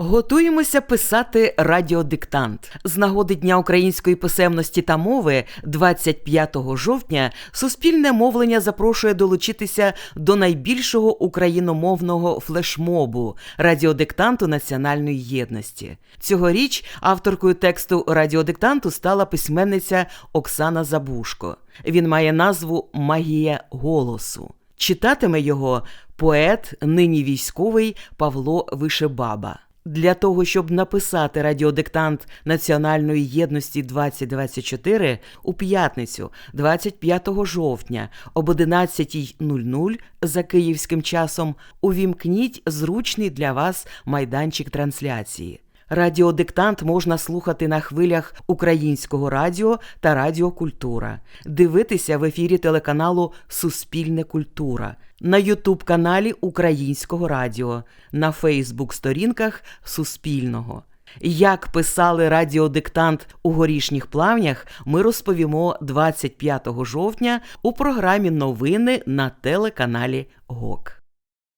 Готуємося писати радіодиктант. З нагоди Дня української писемності та мови 25 жовтня Суспільне мовлення запрошує долучитися до найбільшого україномовного флешмобу радіодиктанту національної єдності. Цьогоріч авторкою тексту радіодиктанту стала письменниця Оксана Забушко. Він має назву Магія голосу. Читатиме його поет, нині військовий Павло Вишебаба. Для того, щоб написати радіодиктант Національної єдності 2024 у п'ятницю, 25 жовтня об 11.00 за київським часом, увімкніть зручний для вас майданчик трансляції. Радіодиктант можна слухати на хвилях українського радіо та Радіо Культура, дивитися в ефірі телеканалу Суспільне культура, на Ютуб каналі Українського радіо, на Фейсбук-сторінках Суспільного. Як писали радіодиктант у горішніх плавнях, ми розповімо 25 жовтня у програмі Новини на телеканалі ГОК.